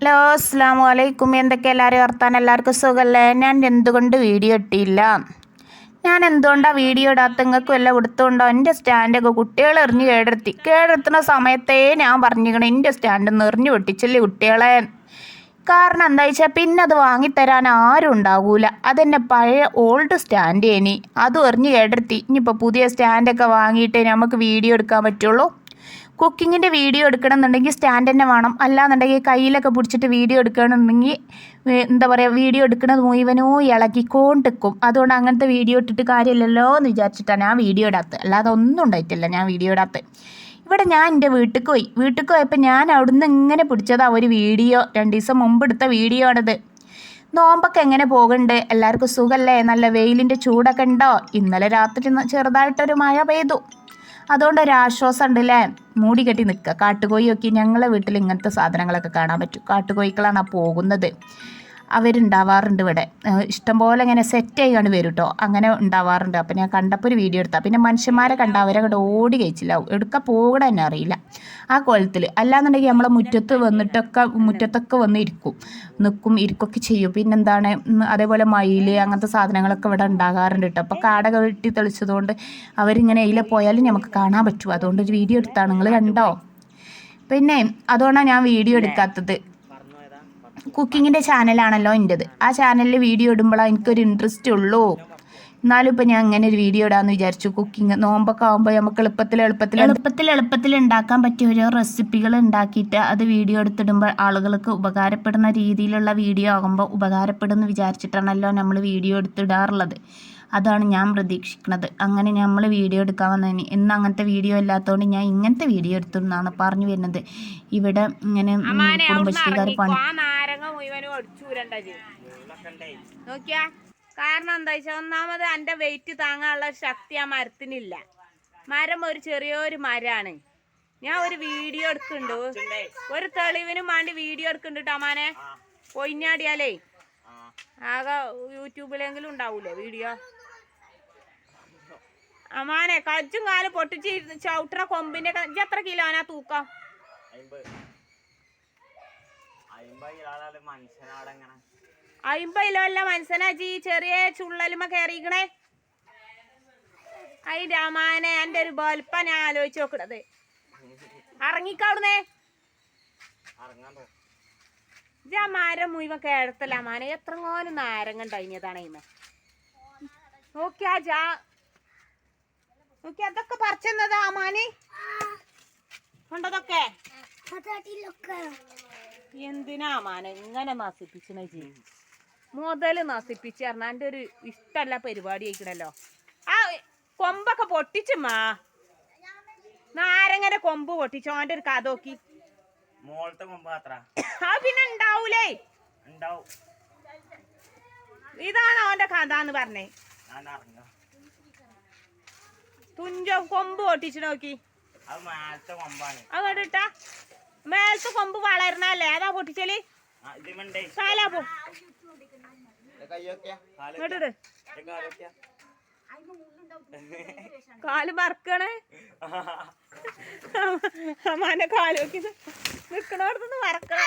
Hello അസ്സാം വലൈക്കും എന്തൊക്കെ എല്ലാവരും വർത്താൻ എല്ലാവർക്കും സുഖമല്ലേ ഞാൻ എന്തുകൊണ്ട് വീഡിയോ ഇട്ടില്ല ഞാൻ എന്തുകൊണ്ടാണ് വീഡിയോ ഇടാത്ത നിങ്ങൾക്ക് എല്ലാം കൊടുത്തുകൊണ്ടോ എന്റെ സ്റ്റാൻഡൊക്കെ കുട്ടികൾ എറിഞ്ഞ് കേടെടുത്തി. കേടെടുത്തുന്ന സമയത്തേ ഞാൻ പറഞ്ഞിരിക്കണം എന്റെ സ്റ്റാൻഡ് എറിഞ്ഞു പൊട്ടിച്ചല്ലേ കുട്ടികളെ. കാരണം എന്താ വെച്ചാൽ പിന്നെ അത് വാങ്ങിത്തരാൻ ആരും ഉണ്ടാകൂല അതെന്നെ പഴയ ഓൾഡ് സ്റ്റാൻഡ് ഇനി. അതും എറിഞ്ഞ് കേടെടുത്തി. ഇനിയിപ്പോൾ പുതിയ സ്റ്റാൻഡൊക്കെ വാങ്ങിയിട്ടേ നമുക്ക് വീഡിയോ എടുക്കാൻ പറ്റുള്ളൂ. കുക്കിങ്ങിന്റെ വീഡിയോ എടുക്കണമെന്നുണ്ടെങ്കിൽ സ്റ്റാൻഡ് തന്നെ വേണം. അല്ലാന്നുണ്ടെങ്കിൽ കയ്യിലൊക്കെ പിടിച്ചിട്ട് വീഡിയോ എടുക്കണമെന്നുണ്ടെങ്കിൽ എന്താ പറയുക വീഡിയോ എടുക്കുന്നത് മുഴുവനോ ഇളകിക്കൊണ്ടിരിക്കും. അതുകൊണ്ട് അങ്ങനത്തെ വീഡിയോ ഇട്ടിട്ട് കാര്യമില്ലല്ലോ എന്ന് വിചാരിച്ചിട്ടാണ് ഞാൻ വീഡിയോ ഇടാത്തത്. അല്ലാതെ ഒന്നും ഉണ്ടായിട്ടില്ല ഞാൻ വീഡിയോ ഇടാത്തത്. ഇവിടെ ഞാൻ എന്റെ വീട്ടിൽ പോയി. വീട്ടിൽ പോയപ്പോൾ ഞാൻ അവിടുന്ന് ഇങ്ങനെ പിടിച്ചതാ ഒരു വീഡിയോ. രണ്ട് ദിവസം മുമ്പ് എടുത്ത വീഡിയോ ആണിത്. നോമ്പൊക്കെ എങ്ങനെ പോകുന്നുണ്ട്? എല്ലാവർക്കും സുഖമല്ലേ? നല്ല വെയിലിന്റെ ചൂടൊക്കെ ഉണ്ടോ? ഇന്നലെ രാത്രി ചെറുതായിട്ടൊരു മഴ പെയ്തു. അതുകൊണ്ട് ഒരു ആശ്വാസം ഉണ്ട് അല്ലേ മൂടി കെട്ടി നിൽക്കുക. കാട്ടുകോഴിയൊക്കെ ഞങ്ങളെ വീട്ടിൽ ഇങ്ങനത്തെ സാധനങ്ങളൊക്കെ കാണാൻ പറ്റും. കാട്ടുകോഴികളാണ് ആ പോകുന്നത്. അവരുണ്ടാവാറുണ്ട് ഇവിടെ. ഇഷ്ടംപോലെ ഇങ്ങനെ സെറ്റ് ആയിക്കാണ്ട് വരും കേട്ടോ അങ്ങനെ ഉണ്ടാവാറുണ്ട്. അപ്പം ഞാൻ കണ്ടപ്പോൾ ഒരു വീഡിയോ എടുത്താൽ പിന്നെ മനുഷ്യന്മാരെ കണ്ട അവരെ കണ്ട് ഓടി കഴിച്ചില്ല. എടുക്കാൻ പോകണ തന്നെ അറിയില്ല. ആ കോലത്തിൽ അല്ലാന്നുണ്ടെങ്കിൽ നമ്മളെ മുറ്റത്ത് വന്നിട്ടൊക്കെ മുറ്റത്തൊക്കെ വന്ന് ഇരിക്കും. നിൽക്കും ഇരിക്കൊക്കെ ചെയ്യും. പിന്നെന്താണ്? അതേപോലെ മയിൽ അങ്ങനത്തെ സാധനങ്ങളൊക്കെ ഇവിടെ ഉണ്ടാകാറുണ്ട് കേട്ടോ അപ്പോൾ കാടൊക്കെ വെട്ടി തെളിച്ചതുകൊണ്ട് അവരിങ്ങനെ ഇതിലെ പോയാലും നമുക്ക് കാണാൻ പറ്റും. അതുകൊണ്ട് ഒരു വീഡിയോ എടുത്താണ്. നിങ്ങൾ കണ്ടോ? പിന്നെ അതുകൊണ്ടാണ് ഞാൻ വീഡിയോ എടുക്കാത്തത്. കുക്കിങ്ങിന്റെ ചാനലാണല്ലോ എന്റെത്. ആ ചാനലിൽ വീഡിയോ ഇടുമ്പോഴാണ് എനിക്കൊരു ഇൻട്രസ്റ്റ് ഉള്ളൂ. എന്നാലും ഇപ്പം ഞാൻ അങ്ങനെ ഒരു വീഡിയോ ഇടാമെന്ന് വിചാരിച്ചു. കുക്കിംഗ് നോമ്പൊക്കെ ആകുമ്പോൾ നമുക്ക് എളുപ്പത്തിൽ എളുപ്പത്തിൽ എളുപ്പത്തിൽ എളുപ്പത്തിൽ ഉണ്ടാക്കാൻ പറ്റിയ ഓരോ റെസിപ്പികൾ ഉണ്ടാക്കിയിട്ട് അത് വീഡിയോ എടുത്തിടുമ്പോൾ ആളുകൾക്ക് ഉപകാരപ്പെടുന്ന രീതിയിലുള്ള വീഡിയോ ആകുമ്പോൾ ഉപകാരപ്പെടുമെന്ന് വിചാരിച്ചിട്ടാണല്ലോ നമ്മൾ വീഡിയോ എടുത്തിടാറുള്ളത്. അതാണ് ഞാൻ പ്രതീക്ഷിക്കുന്നത് അങ്ങനെ നമ്മൾ വീഡിയോ എടുക്കാൻ വന്നതിന് ഇന്ന് അങ്ങനത്തെ വീഡിയോ ഇല്ലാത്തതുകൊണ്ട് ഞാൻ ഇങ്ങനത്തെ വീഡിയോ എടുത്തു എന്നാണ് പറഞ്ഞു വരുന്നത്. ഇവിടെ ഇങ്ങനെ കുടുംബശ്രീകാർ പണി നോക്കിയാ. കാരണം എന്താ വെച്ചാൽ ഒന്നാമത് എന്റെ വെയിറ്റ് താങ്ങാനുള്ള ശക്തി ആ മരത്തിനില്ല. മരം ഒരു ചെറിയൊരു മരമാണ് ഞാൻ ഒരു വീഡിയോ എടുക്കുന്നുണ്ട്. ഒരു തെളിവിനും വേണ്ടി വീഡിയോ എടുക്കുന്നുണ്ട് അമാനെ കൊയിഞ്ഞാടിയാലേ ആകെ യൂട്യൂബിലെങ്കിലും ഉണ്ടാവൂലേ വീഡിയോ? അമാനെ കജ്ജും കാലും പൊട്ടിച്ച് ചവിട്ടറ കൊമ്പിന്റെ കജ്ജ് എത്ര കിലോനാ തൂക്കം? അയിമ്പത്. കിലോ അല്ല മനസ്സിനാജി ചെറിയ ചുള്ളലുമ കേറിയിക്കണേ അയിന്റെ രാമാനെ എന്റെ ഒരു ബൽപ്പ ഞാൻ ആലോചിച്ച് നോക്കണത്. ഇറങ്ങിക്കവിടുന്നേ ഇജ്ജാ മരം മുഴുവൻ കേഴത്തല്ല മാനെ എത്ര നാരങ്ങ ഉണ്ടായിഞ്ഞതാണ് ഇമ്മ നോക്കിയാ ജാ നോക്കി അതൊക്കെ പറിച്ചെന്നതാ മാനി. കണ്ടതൊക്കെ? എന്തിനാ മാന ഇങ്ങനെ നശിപ്പിച്ചണ ചെയ്യും? മുതൽ നശിപ്പിച്ച് പറഞ്ഞാൽ എന്റെ ഒരു ഇഷ്ടമല്ല പരിപാടി ആയിക്കണല്ലോ. ആ കൊമ്പൊക്കെ പൊട്ടിച്ചുമ്മാ നാരങ്ങനെ കൊമ്പ് പൊട്ടിച്ചു അവന്റെ ഒരു കഥ നോക്കി. മോളത്തെ കൊമ്പ് പിന്നെ ഉണ്ടാവൂലേ? ഉണ്ടാവും. ഇതാണ് അവന്റെ കഥ എന്ന് പറഞ്ഞേ. ഞാൻ അറിഞ്ഞു തുഞ്ച കൊമ്പ് പൊട്ടിച്ചു നോക്കി. അത് ഇട്ടാ മേലത്തെ കൊമ്പ് വളരണല്ലേ അതാ പൊട്ടിച്ചൽ? കാലാ പോ. ഇങ്ങോട്ട് മറക്കണേ. അമ്മാന്റെ കാൽ നോക്കി നിക്കണോടത്തുനിന്ന് മറക്കണം.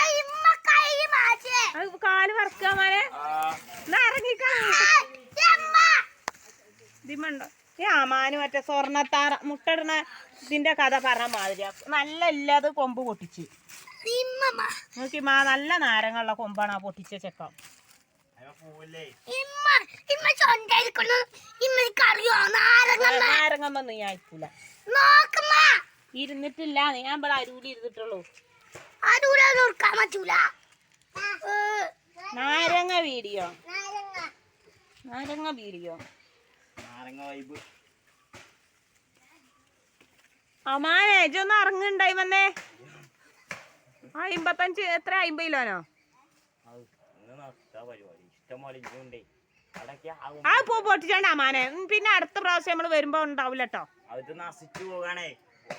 കാൽ മറക്കുക അമ്മാനെ. എന്നാ ഇറങ്ങിക്കാ. ഇതിമുണ്ടോ ഈ അമാന് മറ്റേ സ്വർണത്താറ മുട്ടയിടണ ഇതിന്റെ കഥ പറഞ്ഞ മാതിരി നല്ല ഇല്ലാതെ കൊമ്പ് പൊട്ടിച്ച്. നോക്കി മാ നല്ല നാരങ്ങളുള്ള കൊമ്പാണ് ആ പൊട്ടിച്ച ചെക്ക. പൂവില്ലേ? നാരങ്ങമ്മ നീ അയക്കൂല. ഇരുന്നിട്ടില്ല ഞാൻ ഇവിടെ അരൂലി ഇരുന്നിട്ടുള്ളൂ. നാരങ്ങ വീഡിയോ. നാരങ്ങ വീഡിയോ. നാരങ്ങ വൈബ് അമാനെ ഇജൊന്ന് ഇറങ്ങുണ്ടായി വന്നേ. അമ്പത്തഞ്ച് എത്ര? അമ്പത് കിലോനോ ആ പൂ പൊട്ടിച്ചാണ്ട് അമാനെ പിന്നെ അടുത്ത പ്രാവശ്യം നമ്മൾ വരുമ്പോ ഉണ്ടാവില്ല കേട്ടോ അത് നശിച്ചു പോകാണേ.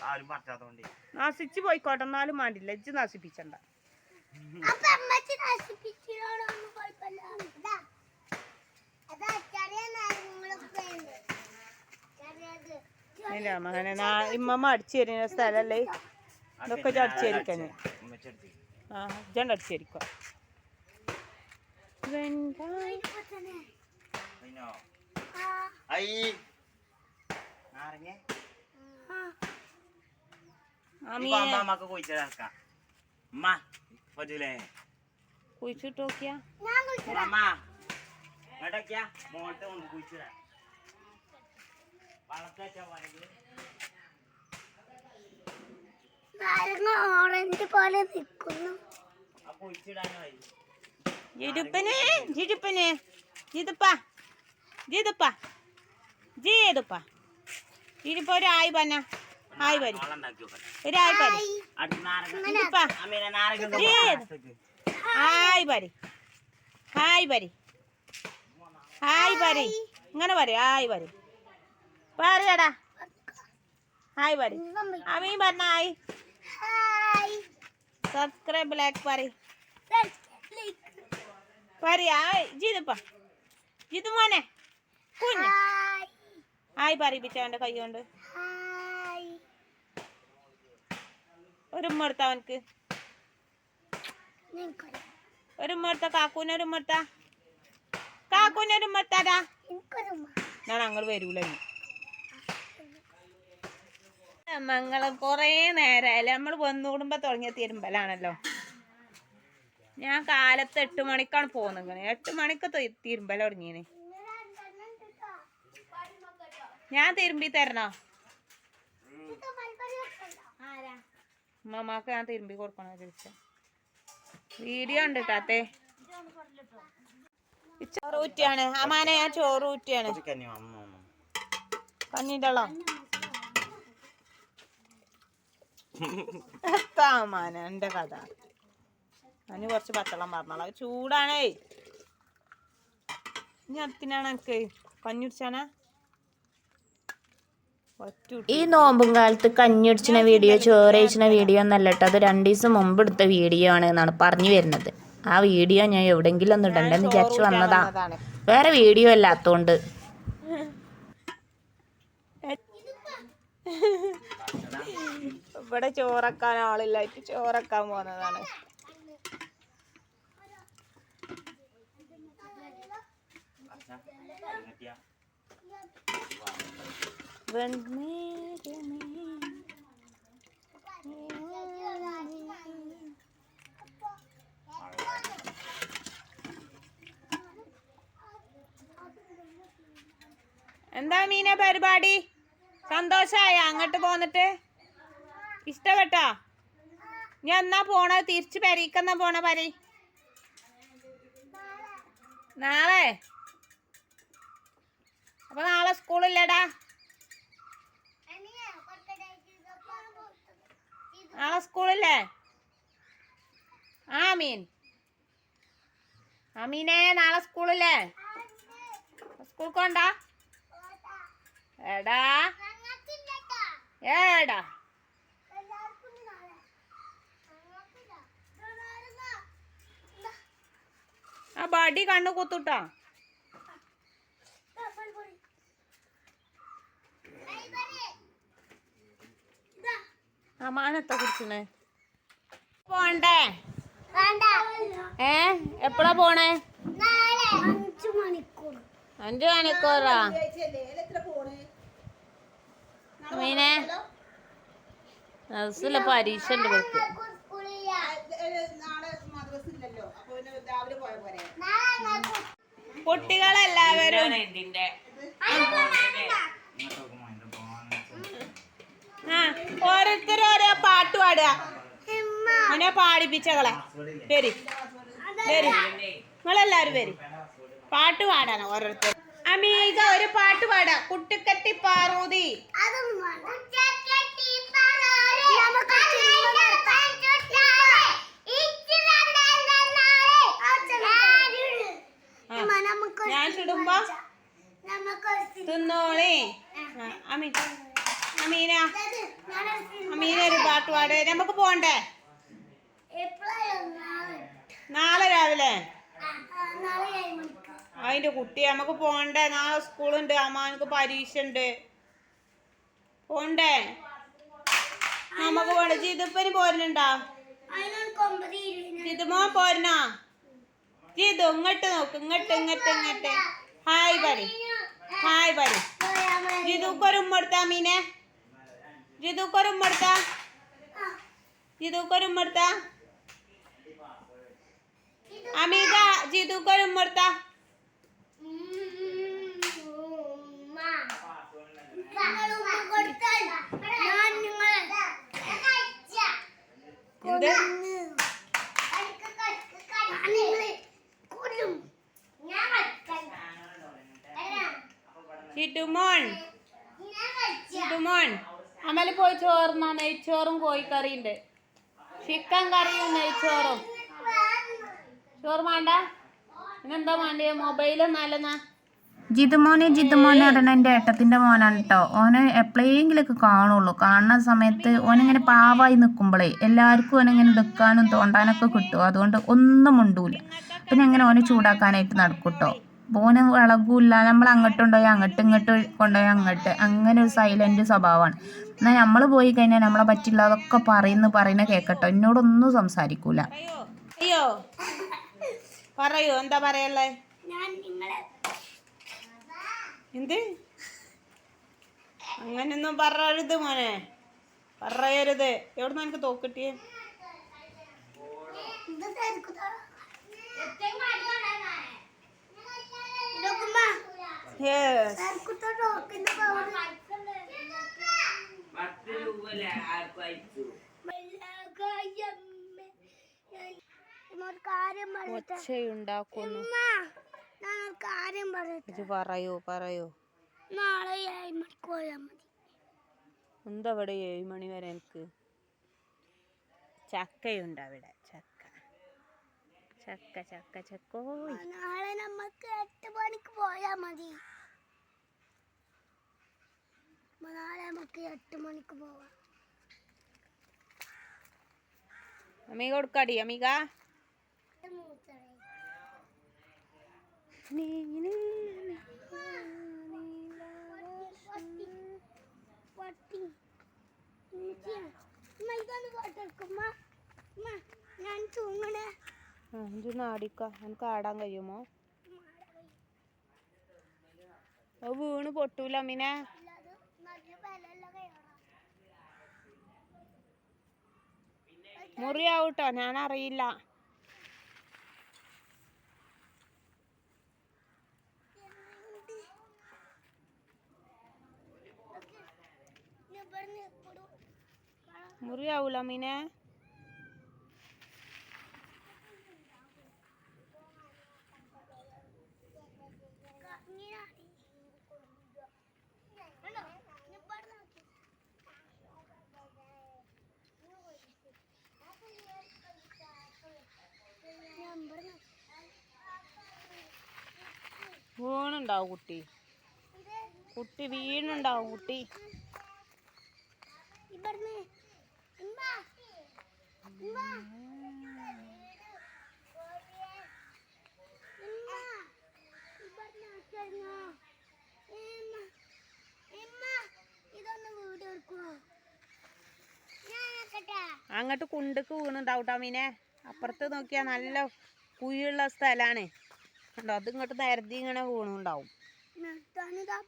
ആരും പറ്റാത്തോണ്ട്. നശിച്ചു പോയിക്കോട്ടെ എന്നാലും മാണ്ടില്ല. ഇജ്ജ് നശിപ്പിച്ചണ്ട. ഇല്ല മകനെ നാ- ഇമ്മമ്മ അടിച്ചു തരുന്ന സ്ഥലല്ലേ? ഇതൊക്കെ അടിച്ചേരിക്കാന് ആ ഇജണ്ട് അടിച്ചേരിക്കുക വെങ്കായ അതിനോ ഐ നാരങ്ങ അമ്മീനെ അമ്മയ്ക്ക് കുഴിച്ചിടാക്കാം അമ്മ പറ്റൂലേ കുഴിച്ചിട്ട് നോക്കിയാ അമ്മ ഇങ്ങോട്ടൊക്കെയാ മോട്ട് കൊണ്ട് കുഴിച്ചിടാ വളർത്താ പോയെങ്കിൽ നാരങ്ങ ഓറഞ്ച് പോലെ നിൽക്കുന്നു. ആ കുഴിച്ചിടാനായി ജിടുപ്പന് ജിടുപ്പന് ജിതുപ്പ ജിതുപ്പ ജീതുപ്പ. ജിടുപ്പ ഒരു ആയി ആയി വരി. വളം ഒരു ആയി. പരി ജിതുപ്പ. ഹായ് പരി. പരി. ഹായ് പരി. ഇങ്ങനെ പറയും ആയി പരി. പറയടാ. ഹായ് പരി അമ്മീ പറഞ്ഞ hi. Subscribe like Pari hi. ജിതുപ്പ Jithu മോനെ. കുഞ്ഞ്. ഹായ്. ഹായ് പറയിപ്പിച്ച അവന്റെ കൈ കൊണ്ട്. ഒരു ഉമ്മ എടുത്ത അവനക്ക് ഒരു ഉമ്മ എടുത്ത കാക്കൂന് ഒരു ഉമ്മ എടുത്ത. ഒരു ഉമ്മ ഞാൻ അങ്ങോട്ട് വരൂല ഇനി കുറേ നേരമായാലും നമ്മൾ വന്നു കൂടുമ്പ തുടങ്ങിയ തിരുമ്പലാണല്ലോ. ഞാൻ കാലത്ത് എട്ട് മണിക്കാണ് പോകുന്നത് എട്ട് മണിക്ക് തിരുമ്പൽ തുടങ്ങിയത് ഞാൻ തിരുമ്പി തരണോ? ഉമ്മമാക്ക് ഞാൻ തിരുമ്പി കൊടുക്കണോ ചോദിച്ച വീഡിയോ ഉണ്ട് താത്തേ ചോറ് ഊറ്റിയാണ്. അമാനെ ഞാൻ ചോറ് ഊറ്റിയാണ്. അമ്മ എന്റെ കഥ. അതിന് കുറച്ച് പച്ചളം പറഞ്ഞോളാം ചൂടാണേ. ഇനി അത്തിനാണ് എനിക്ക് കഞ്ഞി കുടിച്ചാനാ? ഈ നോമ്പും കാലത്ത് കഞ്ഞിടിച്ചിന വീഡിയോ ചോറയിച്ചിന വീഡിയോ എന്നല്ല കേട്ടോ. അത് രണ്ട് ദിവസം മുമ്പ് എടുത്ത വീഡിയോ ആണ് എന്നാണ് പറഞ്ഞു വരുന്നത്. ആ വീഡിയോ ഞാൻ എവിടെങ്കിലും ഒന്ന് ഇടണ്ടെന്ന് വിചാരിച്ചു വന്നതാ. വേറെ വീഡിയോ അല്ലാത്തോണ്ട് ഇവിടെ ചോറക്കാൻ ആളില്ലായിട്ട് ചോറക്കാൻ പോകുന്നതാണ് കിട്ടിയാ എന്താ മീന പരിപാടി? സന്തോഷായ അങ്ങോട്ട് പോന്നിട്ട്? ഇഷ്ടപ്പെട്ടോ? ഞാൻ എന്നാ പോണ? തിരിച്ച് പെരീക്കെന്നാ പോണ പരി? നാളെ? അപ്പൊ നാളെ സ്കൂളില്ലടാ? നാളെ സ്കൂളില്ലേ? ആ മീൻ അമീനെ മീനെ നാളെ സ്കൂളില്ലേ? സ്കൂൾ കൊണ്ടാ എടാ. ഏടാ ആ ബടി കണ്ണു കുത്തുട്ടോ. ആ മാനത്ത കുടിച്ചണേ പോണ്ടേ? ഏ? എപ്പോഴാ പോണേ? അഞ്ചു മണിക്കൂർ അഞ്ചു മണിക്കൂറാ. മീനെ പരീക്ഷ ഉണ്ട് ഇവർക്ക് സ്കൂളില്ല നാളെ മദ്രസ ഇല്ലല്ലോ അപ്പൊ കുട്ടികളെല്ലാവരും ആ ഓരോരുത്തരും ഓരോ പാട്ട് പാടുക. അങ്ങനെ പാടിപ്പിച്ചകളെ. വരി. വരി. നിങ്ങളെല്ലാരും വരി. പാട്ട് പാടാനോ ഓരോരുത്തർ. അമീക ഒരു പാട്ട് പാടാ. കുട്ടിക്കട്ടി പാറൂതി. ഞാൻ ചുടുമ്പോ. തിന്നോളേ. അമീ അമീന. അമീന ഒരു പാട്ട് പാട്. നമുക്ക് പോണ്ടേ? നാളെ? രാവിലെ. അതിന്റെ കുട്ടി നമുക്ക് പോണ്ടേ? നാളെ സ്കൂളുണ്ട്. അമ്മാനക്ക് പരീക്ഷ ഉണ്ട് പോണ്ടേ നമുക്ക് പോണ്ടേ. ജിതപ്പന് പോരുന്നുണ്ടോ ജിതുമോ പോരണോ ജിതു ഇങ്ങോട്ട് നോക്ക് ഇങ്ങോട്ട് ഇങ്ങോട്ട് ഇങ്ങോട്ട്. ഹായ് പറ ഹായ് പറ ജിതുക്കൊരു ഉമ്മടുത്താ മീനെ. ജിതുക്കൊരു ഉമ്മടുത്താ ജിതുക്കൊരു ഉമ്മടുത്താ അമീക ജിതുക്കൊരു ഉമ്മടുത്താ കൊടുത്താൽ ഞാൻ നിങ്ങളെ എന്ത് കൊല്ലും ഞാൻ ജിതുമോൻ ഞാൻ ജിതുമോൻ അമല പോയി ചോറുന്ന നെയ്ച്ചോറും കോഴിക്കറിയുണ്ട്. ചിക്കൻ കറിയും നെയ്ച്ചോറും. ചോറ് വേണ്ട ഇന്നെന്താ വേണ്ടിയ മൊബൈൽ നല്ലന്നാ ജിതുമോനെ ജിതുമോനെ പറഞ്ഞ എന്റെ ഏട്ടത്തിന്റെ മോനാണ് കേട്ടോ ഓനെ എപ്പോഴെങ്കിലൊക്കെ കാണുള്ളൂ. കാണുന്ന സമയത്ത് ഓനിങ്ങനെ പാവായി നിൽക്കുമ്പോഴേ എല്ലാവർക്കും ഓനിങ്ങനെ നിൽക്കാനും തോണ്ടാനൊക്കെ കിട്ടും. അതുകൊണ്ട് ഒന്നും ഉണ്ടൂല പിന്നെ എങ്ങനെ ഓനെ ചൂടാക്കാനായിട്ട് നടക്കും കേട്ടോ ഓന് ഇളകൂല്ല നമ്മൾ അങ്ങോട്ട് കൊണ്ടുപോയി അങ്ങോട്ട് ഇങ്ങോട്ട് കൊണ്ടുപോയി അങ്ങോട്ട്. അങ്ങനെ ഒരു സൈലന്റ് സ്വഭാവമാണ്. എന്നാൽ നമ്മൾ പോയി കഴിഞ്ഞാൽ നമ്മളെ പറ്റില്ല അതൊക്കെ പറയുന്നു പറയുന്ന കേൾക്കട്ടോ. എന്നോടൊന്നും സംസാരിക്കൂല. അയ്യോ. പറയൂ എന്താ പറയല്ലേ എന്ത്? അങ്ങനൊന്നും പറയരുത് മോനെ. പറയരുത്. എവിടുന്ന് എനിക്ക് തോക്കിട്ടിയേ പറയട്ടെ ഒച്ചയുണ്ടാക്കുന്നു. നാളെ എന്താ ഇവിടെ ഏഴ് മണി വരെ എനിക്ക്? ചക്കയുണ്ട് അവിടെ. ചക്ക ചക്ക ചക്ക. ചക്കോയ് നാളെ നമുക്ക് എട്ട് മണിക്ക് പോയാ മതി. നാളെ നമുക്ക് എട്ട് മണിക്ക് പോവാം. അമ്മീക കൊടുക്കാടി അമ്മീക പട്ടി ഇതൊന്ന് ആടിക്ക നമുക്ക് ആടാൻ കഴിയുമോ? അത് വീണ് പൊട്ടൂല അമ്മീനെ. മുറിയാവൂട്ടോ എപ്പോഴും മുറിയാവൂല അമ്മീനെ ഇങ്ങനെയാണ് കണ്ടോ? ഞാൻ പറഞ്ഞു നോക്കി. ഞാൻ പറഞ്ഞു വീണുണ്ടാവും കുട്ടി. കുട്ടി വീണുണ്ടാവും കുട്ടി. അങ്ങോട്ട് കുണ്ടക്ക് വീണുണ്ടാവും കേട്ടോ മീനെ. അപ്പുറത്ത് നോക്കിയാൽ നല്ല കുഴിയുള്ള സ്ഥലമാണ് കണ്ടോ? അത് ഇങ്ങോട്ട് നേരത്തെ ഇങ്ങനെ വീണുണ്ടാവും. നിർത്താനിതാ.